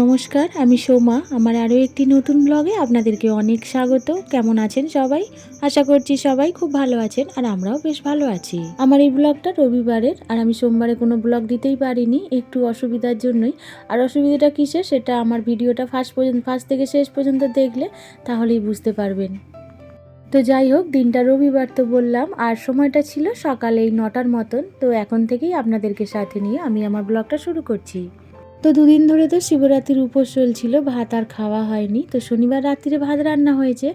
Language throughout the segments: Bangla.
নমস্কার, আমি সোমা। আমার আরও একটি নতুন ব্লগে আপনাদেরকে অনেক স্বাগত। কেমন আছেন সবাই? আশা করছি সবাই খুব ভালো আছেন আর আমরাও বেশ ভালো আছি। আমার এই ব্লগটা রবিবারের আর আমি সোমবারে কোনো ব্লগ দিতেই পারিনি। একটু অসুবিধার জন্যই। আর অসুবিধাটা কিসের? সেটা আমার ভিডিওটা ফার্স্ট পর্যন্ত, ফার্স্ট থেকে শেষ পর্যন্ত দেখলে তাহলেই বুঝতে পারবেন। তো যাই হোক, দিনটা রবিবার তো বললাম। আর সময়টা ছিল সকালে এই নটার মতন। তো এখন থেকেই আপনাদেরকে সাথে নিয়ে আমি আমার ব্লগটা শুরু করছি। তো দুদিন ধরে তো শিবরাত্রির উপোস চলছিল, ভাত আর খাওয়া হয়নি। তো শনিবার রাত্রিরে ভাত রান্না হয়েছে,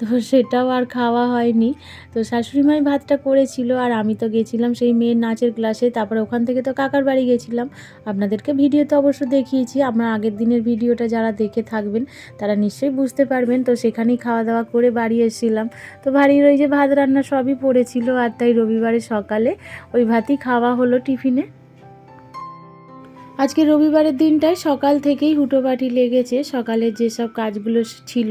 তো সেটাও আর খাওয়া হয়নি। তো শাশুড়ি মাই ভাতটা করেছিল আর আমি তো গেছিলাম সেই মেয়ের নাচের ক্লাসে, তারপরে ওখান থেকে তো কাকার বাড়ি গেছিলাম। আপনাদেরকে ভিডিও তো অবশ্য দেখিয়েছি, আমার আগের দিনের ভিডিওটা যারা দেখে থাকবেন, তারা নিশ্চয়ই বুঝতে পারবেন। তো সেখানেই খাওয়া দাওয়া করে বাড়ি এসেছিলাম। তো বাড়ির ওই যে ভাত রান্না সবই পড়েছিল, আর তাই রবিবারে সকালে ওই ভাতই খাওয়া হলো টিফিনে। আজকে রবিবারের দিনটায় সকাল থেকেই হুটোপাটি লেগেছে। সকালের যেসব কাজগুলো ছিল,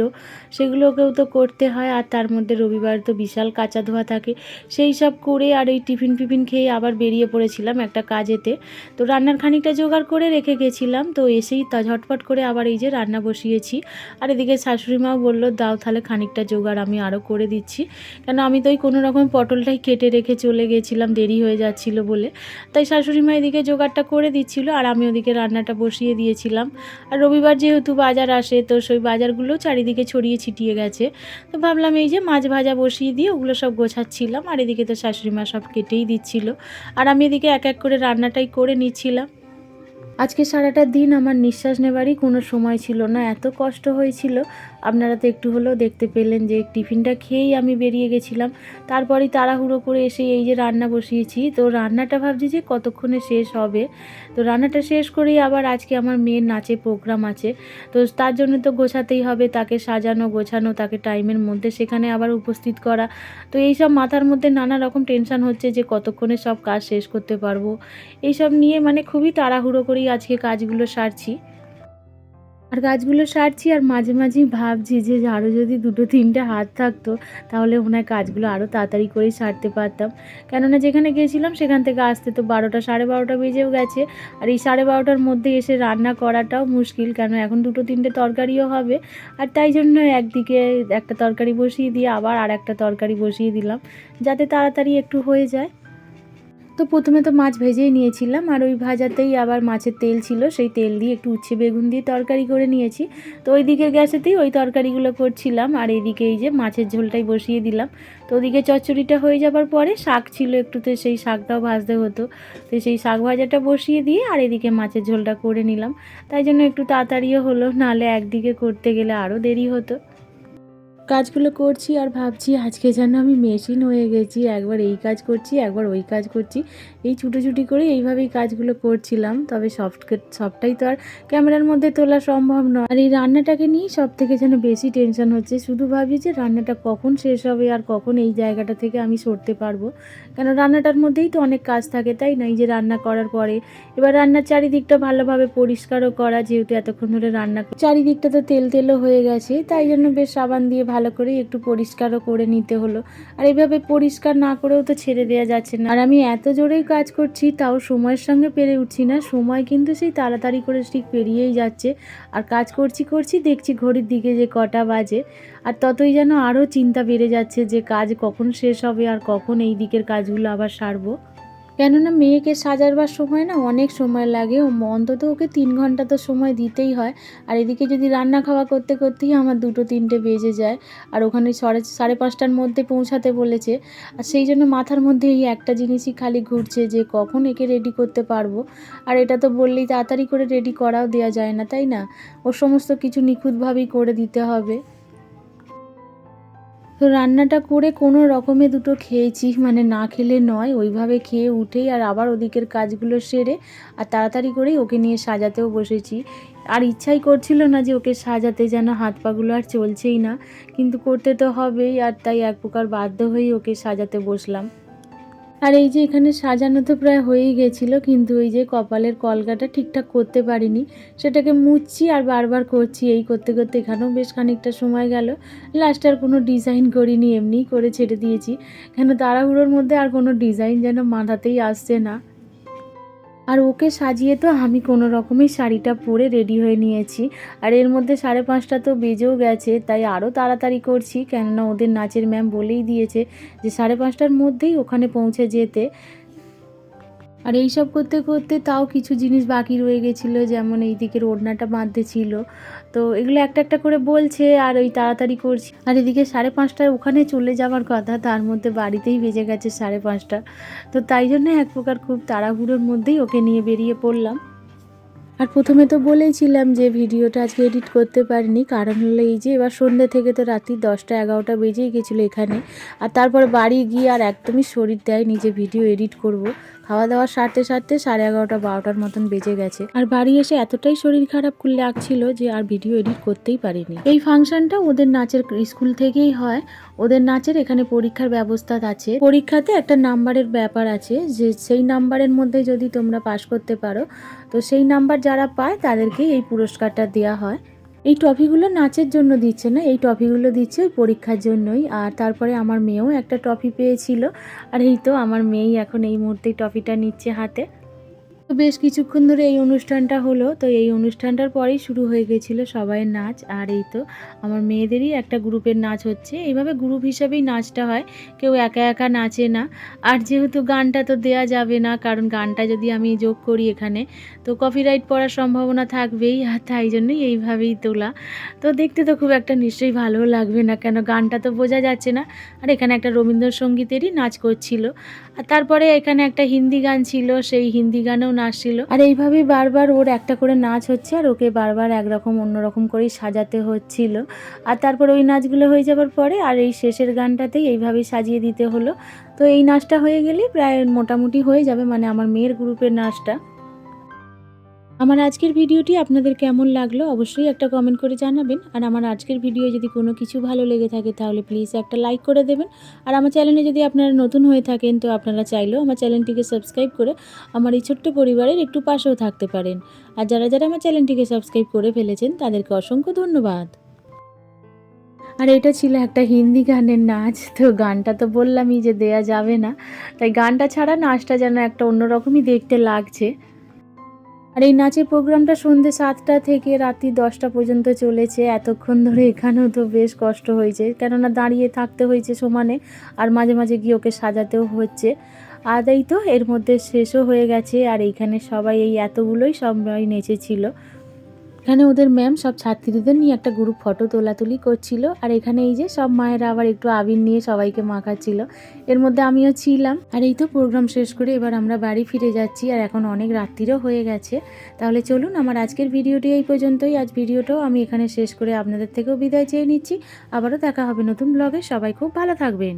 সেগুলোকেও তো করতে হয়, আর তার মধ্যে রবিবার তো বিশাল কাঁচা ধোয়া থাকে। সেই সব করে আর এই টিফিন ফিফিন খেয়ে আবার বেরিয়ে পড়েছিলাম একটা কাজেতে। তো রান্নার খানিকটা জোগাড় করে রেখে গেছিলাম, তো এসেই তা ঝটপট করে আবার এই যে রান্না বসিয়েছি। আর এদিকে শাশুড়ি মাও বলল, দাও তাহলে খানিকটা জোগাড়, আমি আরও করে দিচ্ছি। কেন আমি তো ওই কোনো রকম পটলটাই কেটে রেখে চলে গেছিলাম, দেরি হয়ে যাচ্ছিল বলে। তাই শাশুড়ি মা এদিকে জোগাড়টা করে দিচ্ছিল, আর আমি ওদিকে রান্নাটা বসিয়ে দিয়েছিলাম। আর রবিবার যেহেতু বাজার আসে, তো সেই বাজারগুলো চারিদিকে ছড়িয়ে ছিটিয়ে গেছে। তো ভাবলাম এই যে মাছ ভাজা বসিয়ে দিয়ে ওগুলো সব গোছাচ্ছিলাম। আর এদিকে তো শাশুড়ি মা সব কেটেই দিচ্ছিল। আর আমি এদিকে এক এক করে রান্নাটাই করে নিচ্ছিলাম। আজকে সারাটা দিন আমার নিঃশ্বাস নেবারই কোনো সময় ছিল না। এত কষ্ট হয়েছিল। আপনারা তো একটু হলেও দেখতে পেলেন যে টিফিনটা খেয়েই আমি বেরিয়ে গেছিলাম। তারপরেই তাড়াহুড়ো করে এসে এই যে রান্না বসিয়েছি। তো রান্নাটা ভাবছি যে কতক্ষণে শেষ হবে। তো রান্নাটা শেষ করেই আবার আজকে আমার মেয়ের নাচে প্রোগ্রাম আছে। তো তার জন্য তো গোছাতেই হবে, তাকে সাজানো, গোছানো, তাকে টাইমের মধ্যে সেখানে আবার উপস্থিত করা। তো এই সব মাথার মধ্যে নানা রকম টেনশন হচ্ছে যে কতক্ষণে সব কাজ শেষ করতে পারব। এইসব নিয়ে মানে খুবই তাড়াহুড়ো করেই আজকে কাজগুলো সারছি। আর কাজগুলো সারছি আর মাঝে মাঝেই ভাবছি যে আরও যদি দুটো তিনটে হাত থাকতো, তাহলে ওনার কাজগুলো আরও তাড়াতাড়ি করেই সারতে পারতাম। কেননা যেখানে গেছিলাম সেখান থেকে আসতে তো বারোটা, সাড়ে বারোটা বেজেও গেছে। আর এই সাড়ে বারোটার মধ্যে এসে রান্না করাটাও মুশকিল কেন এখন দুটো তিনটে তরকারিও হবে। আর তাই জন্য একদিকে একটা তরকারি বসিয়ে দিয়ে আবার আর একটা তরকারি বসিয়ে দিলাম, যাতে তাড়াতাড়ি একটু হয়ে যায়। তো প্রথমে তো মাছ ভেজেই নিয়েছিলাম আর ওই ভাজাতেই আবার মাছের তেল ছিল, সেই তেল দিয়ে একটু উচ্ছে বেগুন দিয়ে তরকারি করে নিয়েছি। তো ওই দিকের গ্যাসেতেই ওই তরকারিগুলো করছিলাম আর এইদিকে এই যে মাছের ঝোলটাই বসিয়ে দিলাম। তো ওদিকে চচ্চড়িটা হয়ে যাবার পরে শাক ছিল একটুতে, সেই শাকটাও ভাজতে হতো। তো সেই শাক ভাজাটা বসিয়ে দিয়ে আর এদিকে মাছের ঝোলটা করে নিলাম। তাই জন্য একটু তাড়াতাড়িও হলো, নাহলে একদিকে করতে গেলে আরও দেরি হতো। কাজগুলো করছি আর ভাবছি আজকে যেন আমি মেশিন হয়ে গেছি, একবার এই কাজ করছি, একবার ওই কাজ করছি। এই ছুটোছুটি করে এইভাবেই কাজগুলো করছিলাম, তবে সফট সবটাই তো আর ক্যামেরার মধ্যে তোলা সম্ভব নয়। আর এই রান্নাটাকে নিয়ে সব থেকে যেন বেশি টেনশন হচ্ছে, শুধু ভাবি যে রান্নাটা কখন শেষ হবে আর কখন এই জায়গাটা থেকে আমি সরতে পারব। কেন রান্নাটার মধ্যেই তো অনেক কাজ থাকে, তাই না? এই যে রান্না করার পরে, এবার রান্নার চারিদিকটা ভালোভাবে পরিষ্কারও করা, যেহেতু এতক্ষণ ধরে রান্না চারিদিকটা তো তেল তেলও হয়ে গেছে, তাই জন্য বেশ সাবান দিয়ে ভালো করে একটু পরিষ্কারও করে নিতে হলো। আর এভাবে পরিষ্কার না করেও তো ছেড়ে দেওয়া যাচ্ছে না। আর আমি এত জোরেই কাজ করছি, তাও সময়ের সঙ্গে পেরে উঠছি না। সময় কিন্তু সেই তাড়াতাড়ি করে ঠিক পেরিয়েই যাচ্ছে। আর কাজ করছি করছি, দেখছি ঘড়ির দিকে যে কটা বাজে। আর ততই যেন আরও চিন্তা বেড়ে যাচ্ছে যে কাজ কখন শেষ হবে আর কখন এই দিকের কাজগুলো আবার সারবো। কেননা মেয়েকে সাজারবার সময় না অনেক সময় লাগে ও অন্তত ওকে তিন ঘণ্টা তো সময় দিতেই হয়। আর এদিকে যদি রান্না খাওয়া করতে করতেই আমার দুটো তিনটে বেজে যায় আর ওখানে সাড়ে সাড়ে পাঁচটার মধ্যে পৌঁছাতে বলেছে। আর সেই জন্য মাথার মধ্যে এই একটা জিনিসই খালি ঘুরছে যে কখন একে রেডি করতে পারব। আর এটা তো বললেই তাড়াতাড়ি করে রেডি করাও দেওয়া যায় না, তাই না? ও সমস্ত কিছু নিখুঁতভাবেই করে দিতে হবে। তো রান্নাটা করে কোনো রকমে দুটো খেয়েছি মানে না খেলে নয়, ওইভাবে খেয়ে উঠেই আর আবার ওদিকের কাজগুলো সেরে আর তাড়াতাড়ি করেই ওকে নিয়ে সাজাতেও বসেছি। আর ইচ্ছাই করছিল না যে ওকে সাজাতে যেন হাত পাগুলো আর চলছেই না, কিন্তু করতে তো হবেই আর তাই এক প্রকার বাধ্য হয়েই ওকে সাজাতে বসলাম। আর এই যে এখানে সাজানো তো প্রায় হয়েই গেছিল, কিন্তু এই যে কপালের কলকাটা ঠিকঠাক করতে পারিনি। সেটাকে মুচ্ছি আর বারবার করছি, এই করতে করতে এখানেও বেশ খানিকটা সময় গেল। লাস্ট আর কোনো ডিজাইন করিনি, এমনিই করে ছেড়ে দিয়েছি। কেন তাড়াহুড়োর মধ্যে আর কোনো ডিজাইন যেন মাথাতেই আসছে না। আর ওকে সাজিয়ে তো আমি কোনো রকমের শাড়িটা পরে রেডি হয়ে নিয়েছি। আর এর মধ্যে সাড়ে পাঁচটা তো বেজেও গেছে, তাই আরও তাড়াতাড়ি করছি। কেননা ওদের নাচের ম্যাম বলেই দিয়েছে যে সাড়ে পাঁচটার মধ্যেই ওখানে পৌঁছে যেতে। আর এই সব করতে করতে তাও কিছু জিনিস বাকি রয়ে গেছিল, যেমন এই দিকের ওড়নাটা বাঁধতে ছিল। তো এগুলো একটা একটা করে বলছে আর ওই তাড়াতাড়ি করছি। আর এদিকে সাড়ে পাঁচটায় ওখানে চলে যাওয়ার কথা, তার মধ্যে বাড়িতেই বেজে গেছে সাড়ে পাঁচটা। তো তাই জন্য এক প্রকার খুব তাড়াহুড়োর মধ্যেই ওকে নিয়ে বেরিয়ে পড়লাম। আর প্রথমে তো বলেইছিলাম যে ভিডিওটা আজকে এডিট করতে পারিনি, কারণ হলো এই যে এবার সন্ধ্যে থেকে তো রাত্রি দশটা এগারোটা বেজেই গেছিল এখানে। আর তারপর বাড়ি গিয়ে আর একদমই শরীর দেয় নিজে ভিডিও এডিট করব। খাওয়া দাওয়া সারতে সারতে সাড়ে এগারোটা, বারোটার মতন বেজে গেছে। আর বাড়ি এসে এতটাই শরীর খারাপ লাগছিল যে আর ভিডিও এডিট করতেই পারিনি। এই ফাংশনটা ওদের নাচের স্কুল থেকেই হয়। ওদের নাচের এখানে পরীক্ষার ব্যবস্থা আছে। পরীক্ষাতে একটা নাম্বারের ব্যাপার আছে যে সেই নাম্বারের মধ্যে যদি তোমরা পাশ করতে পারো, তো সেই নাম্বার যারা পায় তাদেরকেই এই পুরস্কারটা দেওয়া হয়। এই ট্রফিগুলো নাচের জন্য দিচ্ছে না, এই ট্রফিগুলো দিচ্ছে ওই পরীক্ষার জন্যই। আর তারপরে আমার মেয়েও একটা ট্রফি পেয়েছিল। আর এই তো আমার মেয়েই এখন এই মুহূর্তে ট্রফিটা নিচ্ছে হাতে। তো বেশ কিছুক্ষণ ধরে এই অনুষ্ঠানটা হলো। তো এই অনুষ্ঠানটার পরেই শুরু হয়ে গেছিল সবাই নাচ। আর এই তো আমার মেয়েদেরই একটা গ্রুপের নাচ হচ্ছে। এইভাবে গ্রুপ হিসাবেই নাচটা হয়। কেউ একা একা নাচে না। আর যেহেতু গানটা তো দেয়া যাবে না, কারণ গানটা যদি আমি যোগ করি এখানে, তো কপিরাইট পড়ার সম্ভাবনা থাকবেই। আর তাই জন্যই এইভাবেই তোলা। তো দেখতে তো খুব একটা নিশ্চয়ই ভালোও লাগবে না, কেন গানটা তো বোঝা যাচ্ছে না। আর এখানে একটা রবীন্দ্রসঙ্গীতেরই নাচ করছিল। আর তারপরে এখানে একটা হিন্দি গান ছিল। সেই হিন্দি গানেও নাচ ছিল আর এইভাবেই বারবার ওর একটা করে নাচ হচ্ছে আর ওকে বারবার একরকম অন্যরকম করেই সাজাতে হচ্ছিল। আর তারপর ওই নাচগুলো হয়ে যাওয়ার পরে আর এই শেষের গানটাতেই এইভাবেই সাজিয়ে দিতে হলো। তো এই নাচটা হয়ে গেলেই প্রায় মোটামুটি হয়ে যাবে মানে আমার মেয়ের গ্রুপের নাচটা। আমার আজকের ভিডিওটি আপনাদের কেমন লাগল অবশ্যই একটা কমেন্ট করে জানাবেন। আর আমার আজকের ভিডিও যদি কোনো কিছু ভালো লেগে থাকে তাহলে প্লিজ একটা লাইক করে দেবেন। আর আমার চ্যানেলে যদি আপনারা নতুন হয়ে থাকেন তো আপনারা চাইলেও আমার চ্যানেলটিকে সাবস্ক্রাইব করে আমার এই ছোট্ট পরিবারের একটু পাশেও থাকতে পারেন। আর যারা যারা আমার চ্যানেলটিকে সাবস্ক্রাইব করে ফেলেছেন তাদেরকে অসংখ্য ধন্যবাদ। আর এটা ছিল একটা হিন্দি গানের নাচ, তো গানটা তো বললামই যে দেয়া যাবে না। তাই গানটা ছাড়া নাচটা যেন একটা অন্যরকমই দেখতে লাগছে। আর এই নাচের প্রোগ্রামটা সন্ধ্যে সাতটা থেকে রাত্রি দশটা পর্যন্ত চলেছে। এতক্ষণ ধরে এখানেও তো বেশ কষ্ট হয়েছে। কেননা দাঁড়িয়ে থাকতে হয়েছে সমানে, আর মাঝে মাঝে গিয়ে ওকে সাজাতেও হচ্ছে। আর এই তো এর মধ্যে শেষও হয়ে গেছে, আর এইখানে সবাই এই এতগুলোই সবাই নেচেছিল। এখানে ওদের ম্যাম সব ছাত্রীদের নিয়ে একটা গ্রুপ ফটো তোলাতুলি করছিল। আর এখানে এই যে সব মায়েরা আবার একটু আবির নিয়ে সবাইকে মাখাচ্ছিল। এর মধ্যে আমিও ছিলাম। আর এই তো প্রোগ্রাম শেষ করে এবার আমরা বাড়ি ফিরে যাচ্ছি। আর এখন অনেক রাত্রিরও হয়ে গেছে। তাহলে চলুন আমার আজকের ভিডিওটি এই পর্যন্তই। আজ ভিডিওটাও আমি এখানে শেষ করে আপনাদের থেকেও বিদায় চেয়ে নিচ্ছি। আবারও দেখা হবে নতুন ব্লগে সবাই খুব ভালো থাকবেন।